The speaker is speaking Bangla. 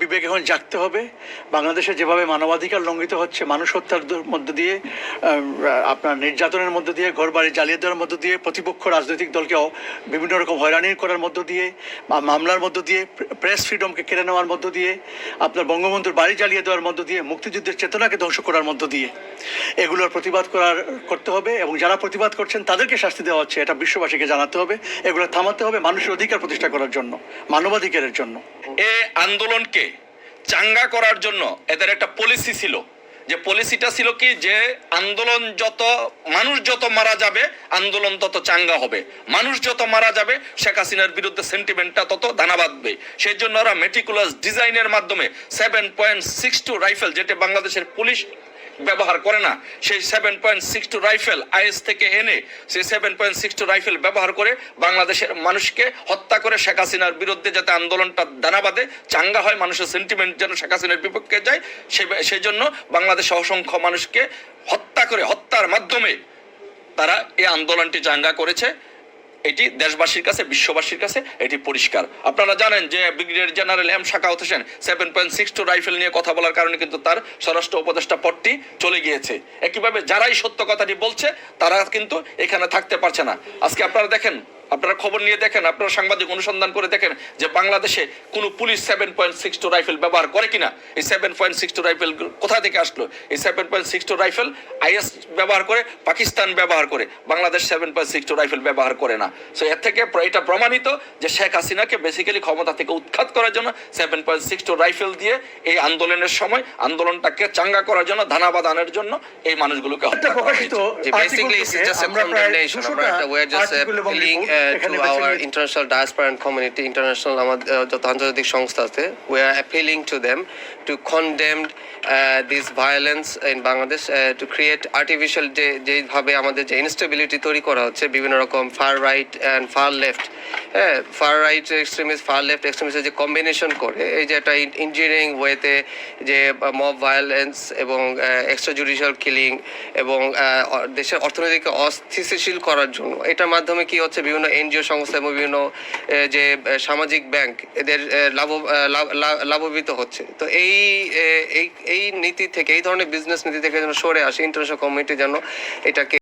বিবেক এখন জাগতে হবে। বাংলাদেশে যেভাবে মানবাধিকার লঙ্ঘিত হচ্ছে, মানুষ হত্যার মধ্য দিয়ে আপনার নির্যাতনের মধ্য দিয়ে, ঘরবাড়ি জ্বালিয়ে দেওয়ার মধ্য দিয়ে, প্রতিপক্ষ রাজনৈতিক দলকে বিভিন্ন রকম হয়রানি করার মধ্য দিয়ে বা মামলার মধ্য দিয়ে প্রেস ফ্রিডমকে কেড়ে নেওয়ার মধ্য দিয়ে, আপনার বঙ্গবন্ধুর বাড়ি জ্বালিয়ে দেওয়ার মধ্য দিয়ে, মুক্তিযুদ্ধের চেতনাকে ধ্বংস করার মধ্য দিয়ে, এগুলোর প্রতিবাদ করার, করতে হবে এবং যারা প্রতিবাদ করছেন তাদেরকে শাস্তি দেওয়া হচ্ছে। এটা বিশ্ববাসীকে জানাতে হবে, এগুলো থামাতে হবে মানুষের অধিকার প্রতিষ্ঠা করার জন্য, মানবাধিকারের জন্য। এ আন্দোলনকে চাঙ্গা করার জন্য এদের একটা পলিসি ছিল। যে পলিসিটা ছিল কি? যে আন্দোলন যত, মানুষ যত মারা যাবে, আন্দোলন তত চাঙ্গা হবে। মানুষ যত মারা যাবে, শেখ হাসিনার বিরুদ্ধে সেন্টিমেন্টটা তত দানা বাঁধবে। সেই জন্য ওরা মেটিকুলাস ডিজাইনের মাধ্যমে seven point six two rifle যেটা বাংলাদেশের পুলিশ ব্যবহার করে না। সেই seven point six two rifle IS থেকে এনে সেই seven point six two rifle ব্যবহার করে বাংলাদেশের মানুষকে হত্যা করে শেখ হাসিনার বিরুদ্ধে যাতে আন্দোলনটা দানা বাঁধে, চাঙ্গা হয় মানুষের সেন্টিমেন্ট যেন শেখ হাসিনার বিপক্ষে যায়, সে সেই জন্য বাংলাদেশে অসংখ্য মানুষকে হত্যা করে হত্যার মাধ্যমে তারা এই আন্দোলনটি চাঙ্গা করেছে। এটি দেশবাসীর কাছে, বিশ্ববাসীর কাছে এটি পরিষ্কার। আপনারা জানেন যে ব্রিগেডিয়ার জেনারেল এম শাখা Hossain seven point six two rifle নিয়ে কথা বলার কারণে কিন্তু তার স্বরাষ্ট্র উপদেষ্টা পদটি চলে গিয়েছে। একইভাবে যারাই সত্য কথাটি বলছে, তারা কিন্তু এখানে থাকতে পারছে না। আজকে আপনারা দেখেন আপনারা খবর নিয়ে দেখেন আপনারা সাংবাদিক অনুসন্ধান করে দেখেন যে বাংলাদেশে কোনো police seven point six two rifle ব্যবহার করে কিনা। এই seven point six two rifle কোথা থেকে আসলো? এই seven point six two rifle IS ব্যবহার করে পাকিস্তান ব্যবহার করে। Bangladesh seven point six two rifle ব্যবহার করে না। সো এর থেকে এটা প্রমাণিত যে শেখ হাসিনাকে বেসিক্যালি ক্ষমতা থেকে উৎখাত করার জন্য seven point six two rifle দিয়ে এই আন্দোলনের সময় আন্দোলনটাকে চাঙ্গা করার জন্য ধানাবাদানের জন্য এই মানুষগুলোকে হত্যা করা হয়েছে। যে basically it's article just a আমরা প্রায় condemnation. 200 আমরা একটা we are just uh, article এবং appealing report uh, এখানে to বেছে our নিয়েছি। international diaspora and community, international আমাদের uh, যত আন্তর্জাতিক সংস্থা আছে appealing to them to condemn uh, this violence in Bangladesh uh, to create artificial যে যেভাবে আমাদের যে ইনস্টেবিলিটি তৈরি করা হচ্ছে বিভিন্ন রকম far right and far left হ্যাঁ far right extremist far left এক্সট্রিমিস্টের যে কম্বিনেশন করে এই যে একটা ইঞ্জিনিয়ারিং ওয়েতে যে মব ভায়োলেন্স এবং এক্সট্রা জুডিশিয়াল কিলিং এবং আহ, দেশের অর্থনীতিকে অস্থিতিশীল করার জন্য এটার মাধ্যমে কি হচ্ছে বিভিন্ন এনজিও সংস্থা এবং বিভিন্ন যে সামাজিক ব্যাংক, এদের লাভ লাভ- লাভ- লাভবিত হচ্ছে। তো এই এই এই নীতি থেকে, এই ধরনের বিজনেস নীতি থেকে যেন সরে আসে ইন্টারন্যাশনাল কমিউনিটি যেন এটাকে